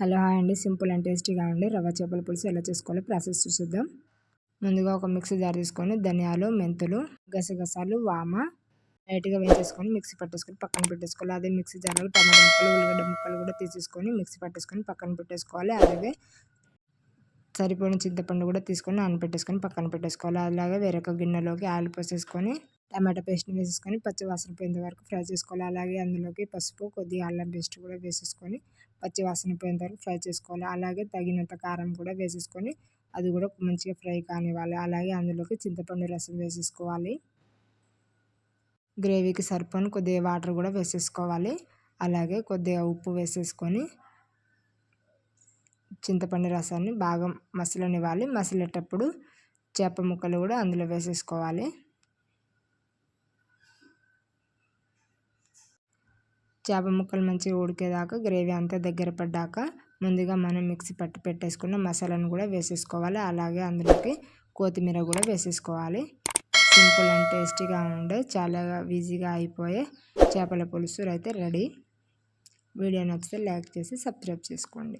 Hello hi అండి. Simple and టేస్టీగా ఉండి రవ్వ చేపల పులుసు ఎలా చేసుకోవాలో ప్రాసెస్ చూసిద్దాం. ముందుగా ఒక మిక్సీ జార్ తీసుకొని ధనియాలు మెంతులు గసగసాలు వామ లైట్గా వేసేసుకొని మిక్సీ పట్టేసుకొని పక్కన పెట్టేసుకోవాలి. అదే మిక్సీ జార్లో టమాటా ముక్కలు ఉల్లిగడ్డ ముక్కలు కూడా తీసేసుకొని మిక్సీ పట్టేసుకొని పక్కన పెట్టేసుకోవాలి. అలాగే సరిపోయిన చింతపండు కూడా తీసుకొని నానపెట్టేసుకొని పక్కన పెట్టేసుకోవాలి. అలాగే వేరొక గిన్నెలోకి ఆయిల్ పోసేసుకొని టమాటా పేస్ట్ని వేసేసుకొని పచ్చివాసన పోయేంత వరకు ఫ్రై చేసుకోవాలి. అలాగే అందులోకి పసుపు కొద్దిగా అల్లం పేస్ట్ కూడా వేసేసుకొని పచ్చి వాసన పోయేంత వరకు ఫ్రై చేసుకోవాలి. అలాగే తగినంత కారం కూడా వేసేసుకొని అది కూడా మంచిగా ఫ్రై కానివ్వాలి. అలాగే అందులోకి చింతపండు రసం వేసేసుకోవాలి. గ్రేవీకి సరిపోని కొద్దిగా వాటర్ కూడా వేసేసుకోవాలి. అలాగే కొద్దిగా ఉప్పు వేసేసుకొని చింతపండు రసాన్ని బాగా మసలనివ్వాలి. మసిలేటప్పుడు చేప ముక్కలు కూడా అందులో వేసేసుకోవాలి. చేప ముక్కలు మంచిగా ఉడికేదాకా గ్రేవీ అంతా దగ్గర పడ్డాక ముందుగా మనం మిక్సీ పట్టి పెట్టేసుకున్న మసాలాను కూడా వేసేసుకోవాలి. అలాగే అందులోకి కొత్తిమీర కూడా వేసేసుకోవాలి. సింపుల్ అండ్ టేస్టీగా ఉండే చాలా ఈజీగా అయిపోయే చేపల పులుసు అయితే రెడీ. వీడియో నచ్చితే లైక్ చేసి సబ్స్క్రైబ్ చేసుకోండి.